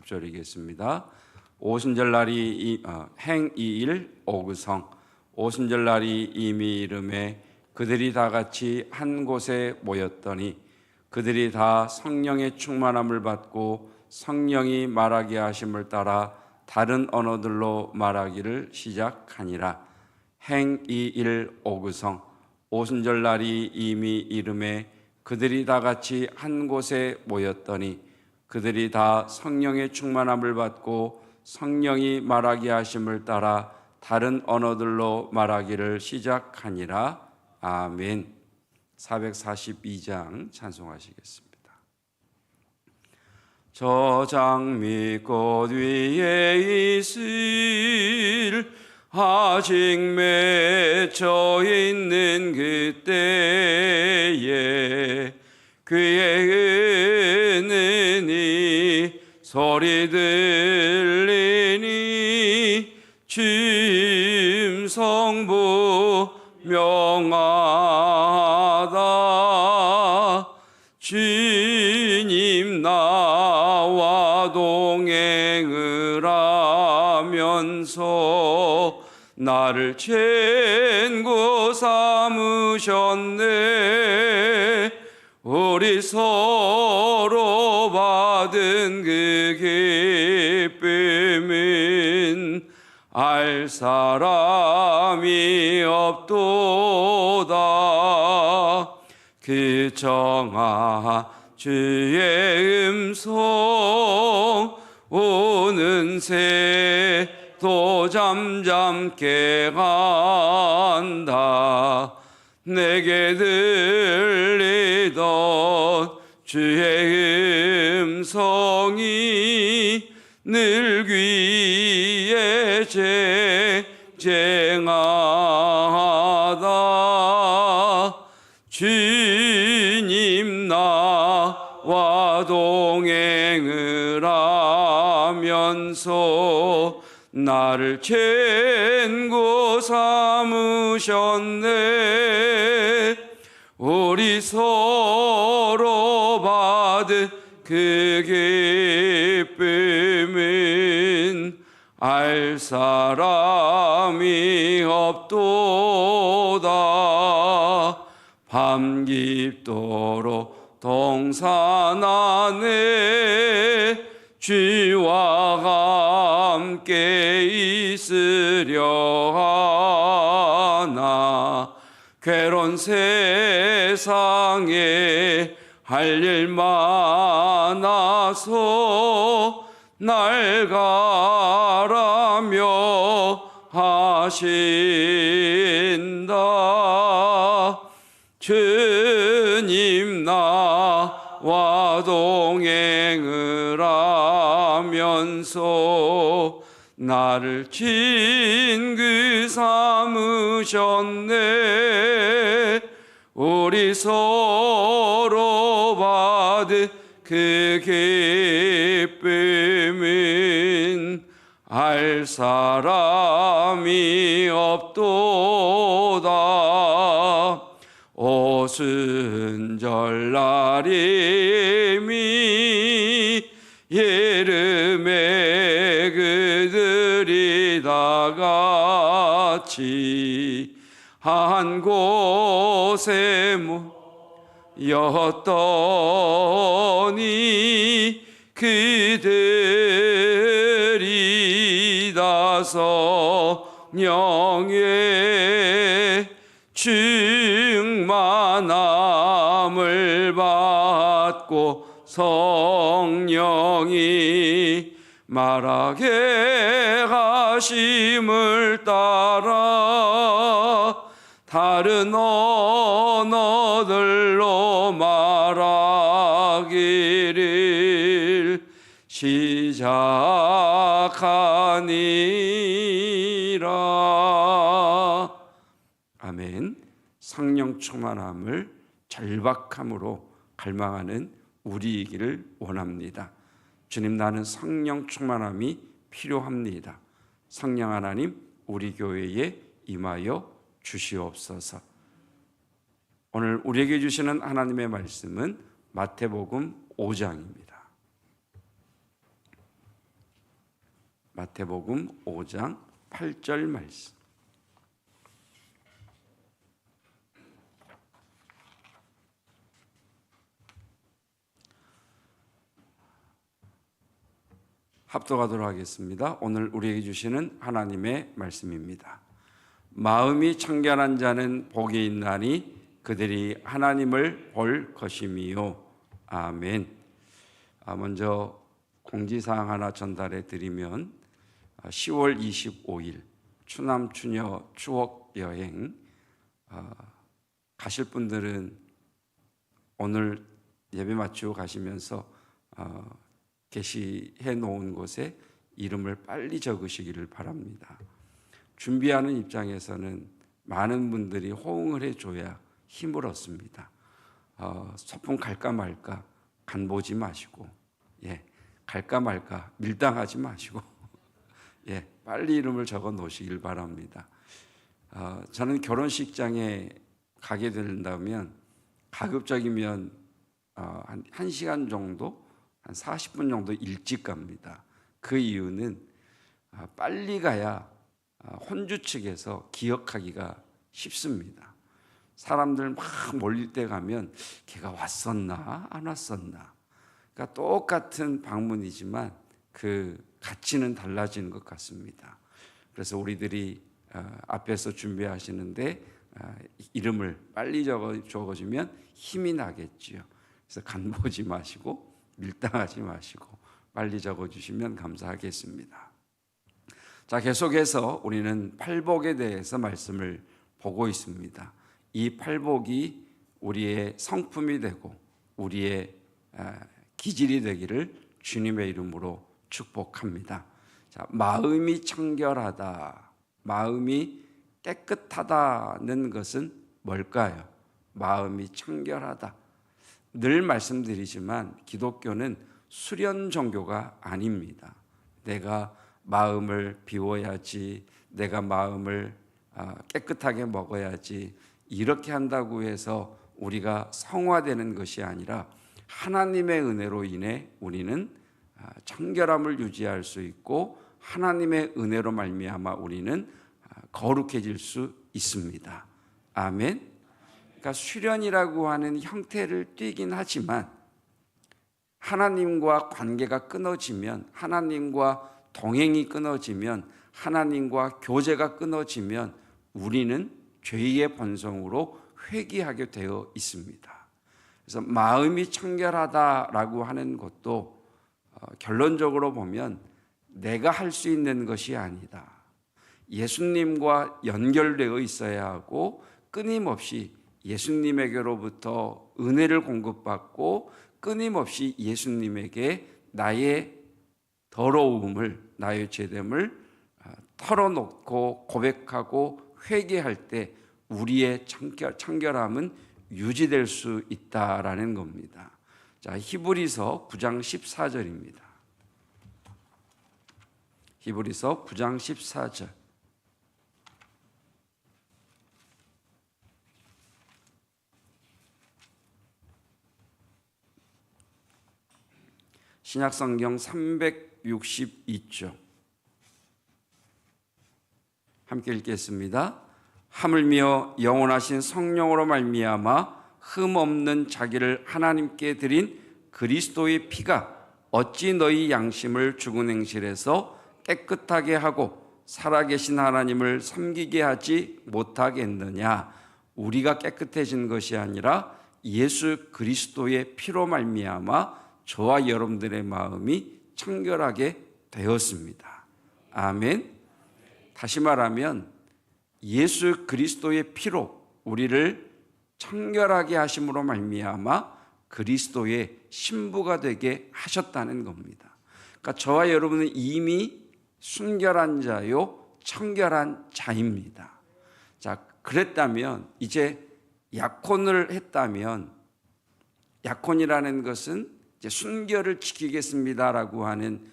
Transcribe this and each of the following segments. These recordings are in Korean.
읊조리겠습니다. 오순절 날이 이- 어, 행이일 오그성 오순절 날이 이미 이름에 그들이 다 같이 한 곳에 모였더니 그들이 다 성령의 충만함을 받고 성령이 말하게 하심을 따라 다른 언어들로 말하기를 시작하니라. 행이일 오그성 오순절 날이 이미 이름에 그들이 다 같이 한 곳에 모였더니 그들이 다 성령의 충만함을 받고 성령이 말하게 하심을 따라 다른 언어들로 말하기를 시작하니라. 아멘. 442장 찬송하시겠습니다. 저장 밑꽃 위에 있을 아직 맺혀 있는 그때에 그의 은은히 소리 들리니 짐성부 명하다. 주님 나와 동행을 하면서 나를 챙고 삼으셨네 우리 서로 받은 그 기쁨은 알 사람이 없도다. 그 정아 주의 음성 오는 새도 잠잠게 간다 내게 들리던 주의 음성이 늘 귀에 쟁쟁하다. 주님 나와 동행을 하면서 나를 챙고 삼으셨네. 우리 서로 받은 그 기쁨은 알 사람이 없도다. 밤 깊도록 동산 안에 주와 함께 있으려 하나. 괴로운 세상에 할 일 많아서 날 가라며 하신 하면서 나를 친그 삼으셨네. 우리 서로 받은 그 기쁨은 알 사람이 없도다. 오순절 날임이 같이 한 곳에 모였더니 그들이 주시다 성령의 충만함을 받고 성령이 말하게 하 심을 따라 다른 언어들로 말하기를 시작하니라. 아멘. 성령 충만함을 절박함으로 갈망하는 우리이기를 원합니다. 주님 나는 성령 충만함이 필요합니다. 성령 하나님 우리 교회에 임하여 주시옵소서. 오늘 우리에게 주시는 하나님의 말씀은 마태복음 5장입니다. 마태복음 5장 8절 말씀. 합독하도록 하겠습니다. 오늘 우리에게 주시는 하나님의 말씀입니다. 마음이 청결한 자는 복이 있나니 그들이 하나님을 볼 것임이요. 아멘. 아, 먼저 공지사항 하나 전달해 드리면 10월 25일 추남 추녀 추억 여행 아, 가실 분들은 오늘 예배 마치고 가시면서 어, 게시해 놓은 곳에 이름을 빨리 적으시기를 바랍니다. 준비하는 입장에서는 많은 분들이 호응을 해줘야 힘을 얻습니다. 어, 소풍 갈까 말까 간 보지 마시고, 예, 갈까 말까 밀당하지 마시고, 예, 빨리 이름을 적어 놓으시길 바랍니다. 어, 저는 결혼식장에 가게 된다면 가급적이면 어, 한 1시간 정도 한 40분 정도 일찍 갑니다. 그 이유는 아, 빨리 가야 아, 혼주 측에서 기억하기가 쉽습니다. 사람들 막 몰릴 때 가면 걔가 왔었나 안 왔었나. 그러니까 똑같은 방문이지만 그 가치는 달라지는 것 같습니다. 그래서 우리들이 아, 앞에서 준비하시는데 이름을 빨리 적어 적어주면 힘이 나겠지요. 그래서 간 보지 마시고 밀당하지 마시고 빨리 적어 주시면 감사하겠습니다. 자, 계속해서 우리는 팔복에 대해서 말씀을 보고 있습니다. 이 팔복이 우리의 성품이 되고 우리의 기질이 되기를 주님의 이름으로 축복합니다. 자, 마음이 청결하다. 마음이 깨끗하다는 것은 뭘까요? 마음이 청결하다. 늘 말씀드리지만 기독교는 수련 종교가 아닙니다. 내가 마음을 비워야지, 내가 마음을 아, 깨끗하게 먹어야지, 이렇게 한다고 해서 우리가 성화되는 것이 아니라 하나님의 은혜로 인해 우리는 아, 청결함을 유지할 수 있고 하나님의 은혜로 말미암아 우리는 아, 거룩해질 수 있습니다. 아멘. 그러니까 수련이라고 하는 형태를 띠긴 하지만 하나님과 관계가 끊어지면 하나님과 동행이 끊어지면 하나님과 교제가 끊어지면 우리는 죄의 본성으로 회귀하게 되어 있습니다. 그래서 마음이 청결하다라고 하는 것도 어, 결론적으로 보면 내가 할 수 있는 것이 아니다. 예수님과 연결되어 있어야 하고 끊임없이 예수님에게로부터 은혜를 공급받고 끊임없이 예수님에게 나의 더러움을 나의 죄됨을 아, 털어놓고 고백하고 회개할 때 우리의 청결, 청결함은 유지될 수 있다라는 겁니다. 자, 히브리서 9장 14절입니다. 히브리서 9장 14절. 신약 성경 362조. 함께 읽겠습니다. 하물며 영원하신 성령으로 말미암아 흠 없는 자기를 하나님께 드린 그리스도의 피가 어찌 너희 양심을 죽은 행실에서 깨끗하게 하고 살아계신 하나님을 섬기게 하지 못하겠느냐? 우리가 깨끗해진 것이 아니라 예수 그리스도의 피로 말미암아 저와 여러분들의 마음이 청결하게 되었습니다. 아멘. 다시 말하면 예수 그리스도의 피로 우리를 청결하게 하심으로 말미암아 그리스도의 신부가 되게 하셨다는 겁니다. 그러니까 저와 여러분은 이미 순결한 자요 청결한 자입니다. 자, 그랬다면 이제 약혼을 했다면 약혼이라는 것은 순결을 지키겠습니다라고 하는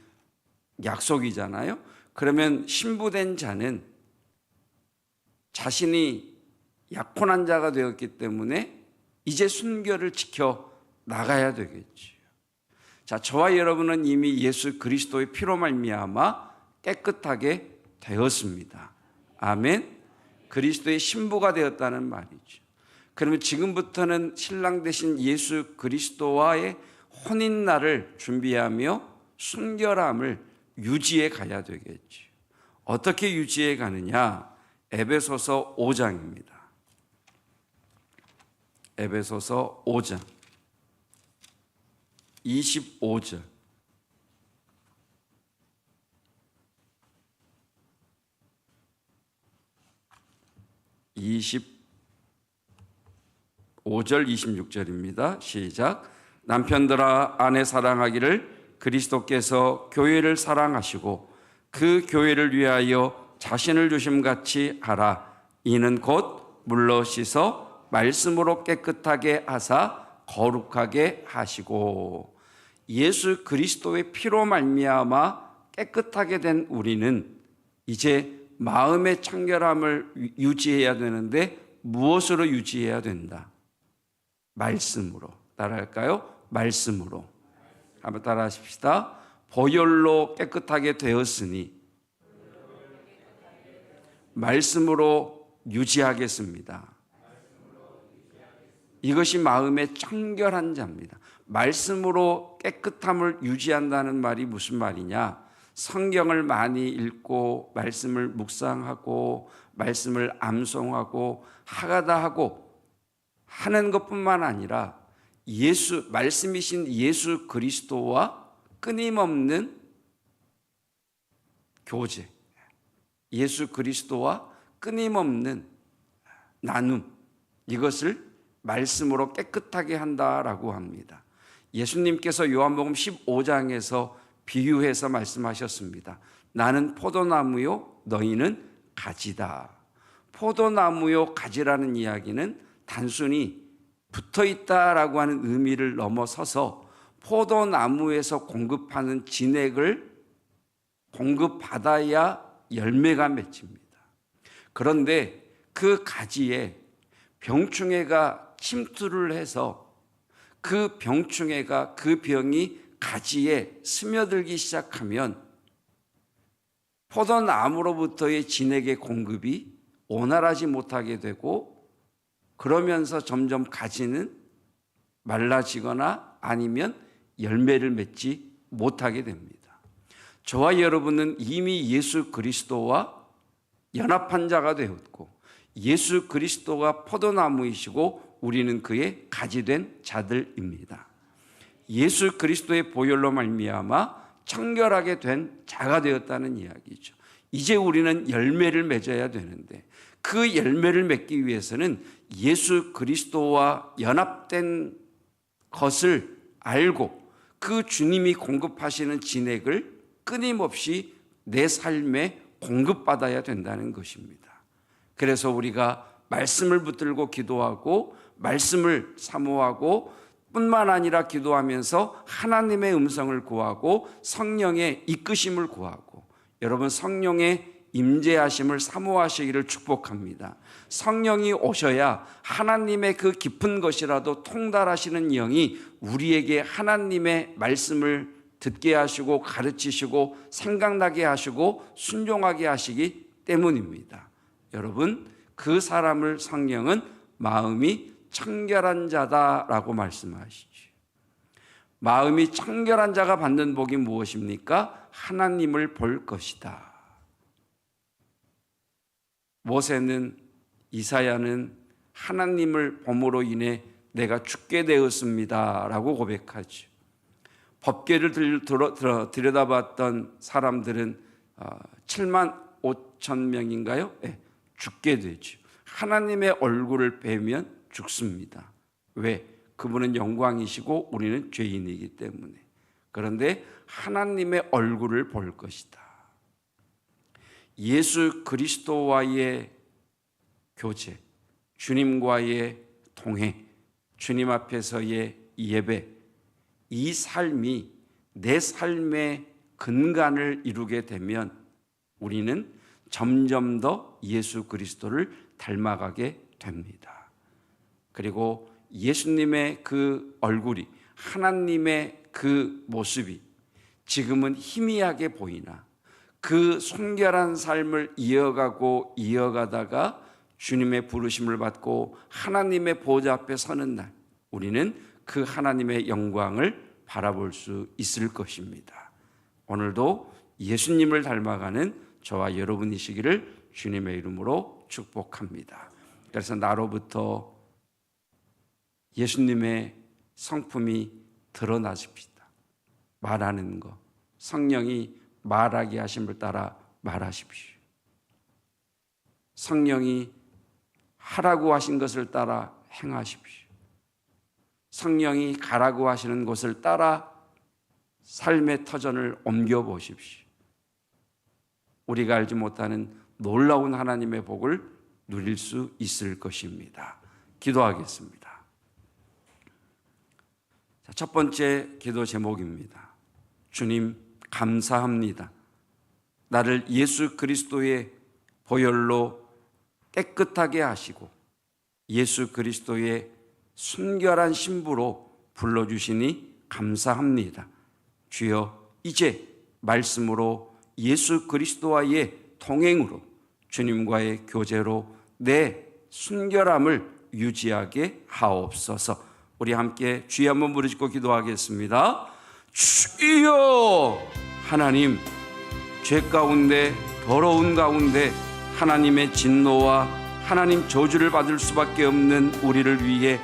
약속이잖아요. 그러면 신부된 자는 자신이 약혼한 자가 되었기 때문에 이제 순결을 지켜 나가야 되겠지요. 자, 저와 여러분은 이미 예수 그리스도의 피로 말미암아 깨끗하게 되었습니다. 아멘. 그리스도의 신부가 되었다는 말이죠. 그러면 지금부터는 신랑 되신 예수 그리스도와의 혼인 날을 준비하며 순결함을 유지해 가야 되겠죠. 어떻게 유지해 가느냐? 에베소서 5장입니다. 에베소서 5장 25절 25절 26절입니다. 시작. 남편들아 아내 사랑하기를 그리스도께서 교회를 사랑하시고 그 교회를 위하여 자신을 주심같이 하라. 이는 곧 물러 씻어 말씀으로 깨끗하게 하사 거룩하게 하시고 예수 그리스도의 피로 말미암아 깨끗하게 된 우리는 이제 마음의 청결함을 유지해야 되는데 무엇으로 유지해야 된다? 말씀으로. 따라할까요? 말씀으로. 한번 따라 하십시다. 보혈로 깨끗하게 되었으니 말씀으로 유지하겠습니다. 이것이 마음의 청결한 자입니다. 말씀으로 깨끗함을 유지한다는 말이 무슨 말이냐? 성경을 많이 읽고 말씀을 묵상하고 말씀을 암송하고 하가다 하고 하는 것뿐만 아니라 예수 말씀이신 예수 그리스도와 끊임없는 교제 예수 그리스도와 끊임없는 나눔 이것을 말씀으로 깨끗하게 한다라고 합니다. 예수님께서 요한복음 15장에서 비유해서 말씀하셨습니다. 나는 포도나무요, 너희는 가지다. 포도나무요, 가지라는 이야기는 단순히 붙어 있다라고 하는 의미를 넘어서서 포도나무에서 공급하는 진액을 공급받아야 열매가 맺힙니다. 그런데 그 가지에 병충해가 침투를 해서 그 병충해가 그 병이 가지에 스며들기 시작하면 포도나무로부터의 진액의 공급이 원활하지 못하게 되고 그러면서 점점 가지는 말라지거나 아니면 열매를 맺지 못하게 됩니다. 저와 여러분은 이미 예수 그리스도와 연합한 자가 되었고 예수 그리스도가 포도나무이시고 우리는 그의 가지된 자들입니다. 예수 그리스도의 보혈로 말미암아 청결하게 된 자가 되었다는 이야기죠. 이제 우리는 열매를 맺어야 되는데 그 열매를 맺기 위해서는 예수 그리스도와 연합된 것을 알고 그 주님이 공급하시는 진액을 끊임없이 내 삶에 공급받아야 된다는 것입니다. 그래서 우리가 말씀을 붙들고 기도하고 말씀을 사모하고 뿐만 아니라 기도하면서 하나님의 음성을 구하고 성령의 이끄심을 구하고 여러분 성령의 임재하심을 사모하시기를 축복합니다. 성령이 오셔야 하나님의 그 깊은 것이라도 통달하시는 영이 우리에게 하나님의 말씀을 듣게 하시고 가르치시고 생각나게 하시고 순종하게 하시기 때문입니다. 여러분, 그 사람을 성령은 마음이 청결한 자다라고 말씀하시죠. 마음이 청결한 자가 받는 복이 무엇입니까? 하나님을 볼 것이다. 모세는 이사야는 하나님을 봄으로 인해 내가 죽게 되었습니다라고 고백하죠. 법계를 들여다봤던 사람들은 어, 7만 5천 명인가요? 네, 죽게 되죠. 하나님의 얼굴을 뵈면 죽습니다. 왜? 그분은 영광이시고 우리는 죄인이기 때문에. 그런데 하나님의 얼굴을 볼 것이다. 예수 그리스도와의 교제, 주님과의 동행, 주님 앞에서의 예배, 이 삶이 내 삶의 근간을 이루게 되면 우리는 점점 더 예수 그리스도를 닮아가게 됩니다. 그리고 예수님의 그 얼굴이 하나님의 그 모습이 지금은 희미하게 보이나 그 순결한 삶을 이어가고 이어가다가 주님의 부르심을 받고 하나님의 보좌 앞에 서는 날 우리는 그 하나님의 영광을 바라볼 수 있을 것입니다. 오늘도 예수님을 닮아가는 저와 여러분이시기를 주님의 이름으로 축복합니다. 그래서 나로부터 예수님의 성품이 드러나십니다. 말하는 것, 성령이 말하게 하심을 따라 말하십시오. 성령이 하라고 하신 것을 따라 행하십시오. 성령이 가라고 하시는 곳을 따라 삶의 터전을 옮겨 보십시오. 우리가 알지 못하는 놀라운 하나님의 복을 누릴 수 있을 것입니다. 기도하겠습니다. 첫 번째 기도 제목입니다. 주님, 감사합니다. 나를 예수 그리스도의 보혈로 깨끗하게 하시고 예수 그리스도의 순결한 신부로 불러주시니 감사합니다. 주여, 이제 말씀으로 예수 그리스도와의 동행으로 주님과의 교제로 내 순결함을 유지하게 하옵소서. 우리 함께 주여 한번 부르짖고 기도하겠습니다. 주여 하나님 죄 가운데 더러운 가운데 하나님의 진노와 하나님 저주를 받을 수밖에 없는 우리를 위해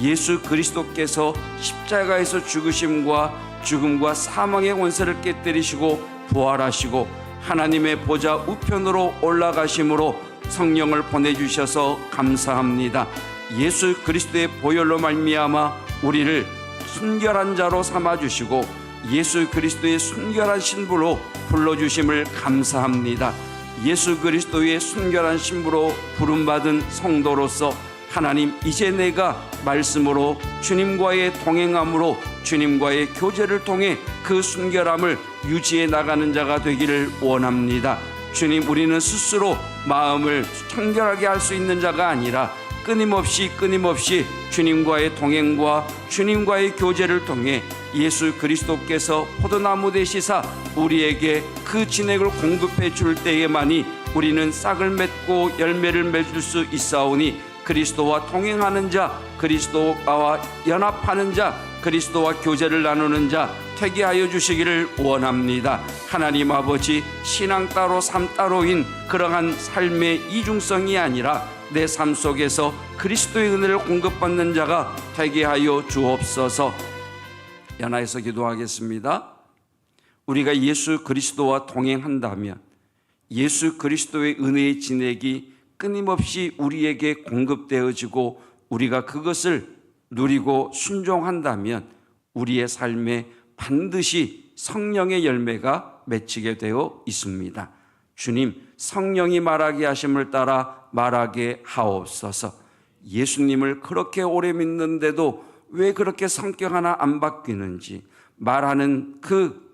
예수 그리스도께서 십자가에서 죽으심과 죽음과 사망의 원세를 깨뜨리시고 부활하시고 하나님의 보좌 우편으로 올라가심으로 성령을 보내주셔서 감사합니다. 예수 그리스도의 보혈로 말미암아 우리를 순결한 자로 삼아 주시고 예수 그리스도의 순결한 신부로 불러 주심을 감사합니다. 예수 그리스도의 순결한 신부로 부름받은 성도로서 하나님 이제 내가 말씀으로 주님과의 동행함으로 주님과의 교제를 통해 그 순결함을 유지해 나가는 자가 되기를 원합니다. 주님 우리는 스스로 마음을 청결하게 할 수 있는 자가 아니라 끊임없이 끊임없이 주님과의 동행과 주님과의 교제를 통해 예수 그리스도께서 포도나무 되시사 우리에게 그 진액을 공급해 줄 때에만이 우리는 싹을 맺고 열매를 맺을 수 있사오니 그리스도와 동행하는 자 그리스도와 연합하는 자 그리스도와 교제를 나누는 자 되게 하여 주시기를 원합니다. 하나님 아버지 신앙 따로 삶 따로인 그러한 삶의 이중성이 아니라 내 삶 속에서 그리스도의 은혜를 공급받는 자가 되게 하여 주옵소서. 연하에서 기도하겠습니다. 우리가 예수 그리스도와 동행한다면 예수 그리스도의 은혜의 진액이 끊임없이 우리에게 공급되어지고 우리가 그것을 누리고 순종한다면 우리의 삶에 반드시 성령의 열매가 맺히게 되어 있습니다. 주님, 성령이 말하게 하심을 따라 말하게 하옵소서. 예수님을 그렇게 오래 믿는데도 왜 그렇게 성격 하나 안 바뀌는지, 말하는 그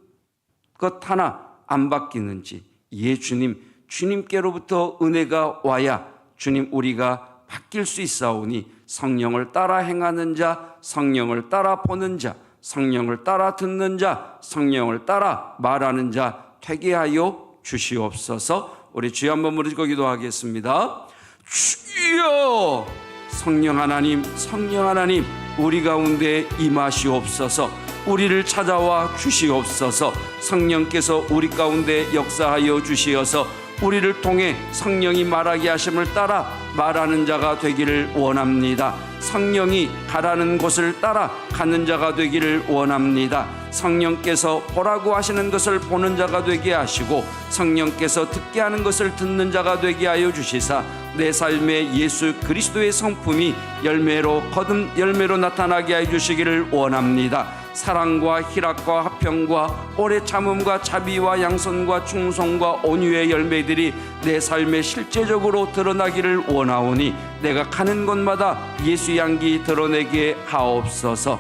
것 하나 안 바뀌는지, 예, 주님, 주님께로부터 은혜가 와야 주님 우리가 바뀔 수 있사오니 성령을 따라 행하는 자, 성령을 따라 보는 자, 성령을 따라 듣는 자, 성령을 따라 말하는 자 되게 하여 주시옵소서. 우리 주여 한번 부르짖고 기도하겠습니다. 주여 성령 하나님, 성령 하나님 우리 가운데 임하시옵소서. 우리를 찾아와 주시옵소서 성령께서 우리 가운데 역사하여 주시어서 우리를 통해 성령이 말하게 하심을 따라 말하는 자가 되기를 원합니다. 성령이 가라는 곳을 따라 가는 자가 되기를 원합니다. 성령께서 보라고 하시는 것을 보는 자가 되게 하시고 성령께서 듣게 하는 것을 듣는 자가 되게 하여 주시사 내 삶에 예수 그리스도의 성품이 열매로 거듭 열매로 나타나게 해 주시기를 원합니다. 사랑과 희락과 화평과 오래 참음과 자비와 양선과 충성과 온유의 열매들이 내 삶에 실제적으로 드러나기를 원하오니 내가 가는 곳마다 예수 향기 드러내게 하옵소서.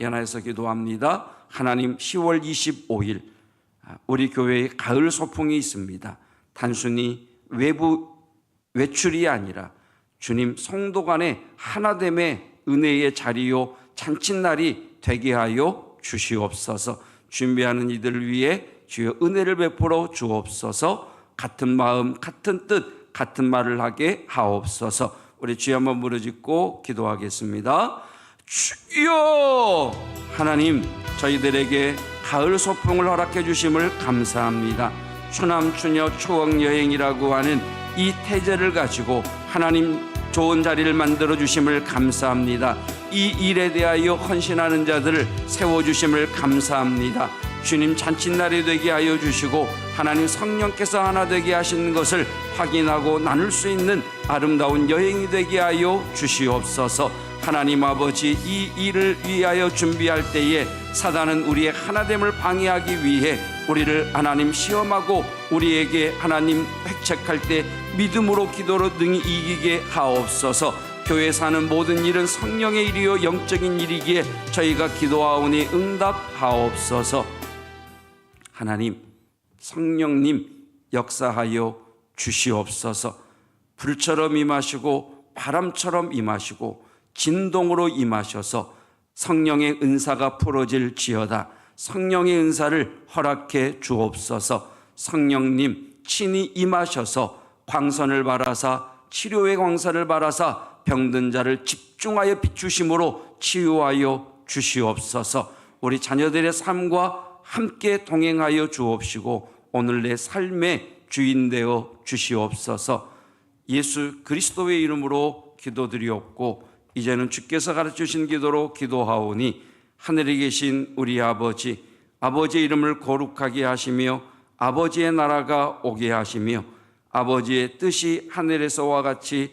연하에서 기도합니다. 하나님 10월 25일 우리 교회에 가을 소풍이 있습니다. 단순히 외부 외출이 아니라 주님 성도 간의 하나됨의 은혜의 자리요 잔칫날이 되게 하여 주시옵소서. 준비하는 이들을 위해 주여 은혜를 베풀어 주옵소서. 같은 마음, 같은 뜻, 같은 말을 하게 하옵소서. 우리 주여 한번 부르짖고 기도하겠습니다. 주여 하나님 저희들에게 가을 소풍을 허락해 주심을 감사합니다. 추남 추녀 추억 여행이라고 하는 이 태제를 가지고 하나님 좋은 자리를 만들어 주심을 감사합니다. 이 일에 대하여 헌신하는 자들을 세워 주심을 감사합니다. 주님 잔칫날이 되게 하여 주시고 하나님 성령께서 하나 되게 하시는 것을 확인하고 나눌 수 있는 아름다운 여행이 되게 하여 주시옵소서. 하나님 아버지 이 일을 위하여 준비할 때에 사단은 우리의 하나됨을 방해하기 위해 우리를 하나님 시험하고 우리에게 하나님 획책할 때 믿음으로 기도로 능히 이기게 하옵소서. 교회 사는 모든 일은 성령의 일이요 영적인 일이기에 저희가 기도하오니 응답하옵소서. 하나님 성령님 역사하여 주시옵소서. 불처럼 임하시고 바람처럼 임하시고 진동으로 임하셔서 성령의 은사가 풀어질 지어다. 성령의 은사를 허락해 주옵소서. 성령님 친히 임하셔서 광선을 바라사 치료의 광선을 바라사 병든 자를 집중하여 비추심으로 치유하여 주시옵소서. 우리 자녀들의 삶과 함께 동행하여 주옵시고 오늘 내 삶의 주인 되어 주시옵소서. 예수 그리스도의 이름으로 기도드리옵고 이제는 주께서 가르쳐 주신 기도로 기도하오니 하늘에 계신 우리 아버지 아버지의 이름을 거룩하게 하시며 아버지의 나라가 오게 하시며 아버지의 뜻이 하늘에서와 같이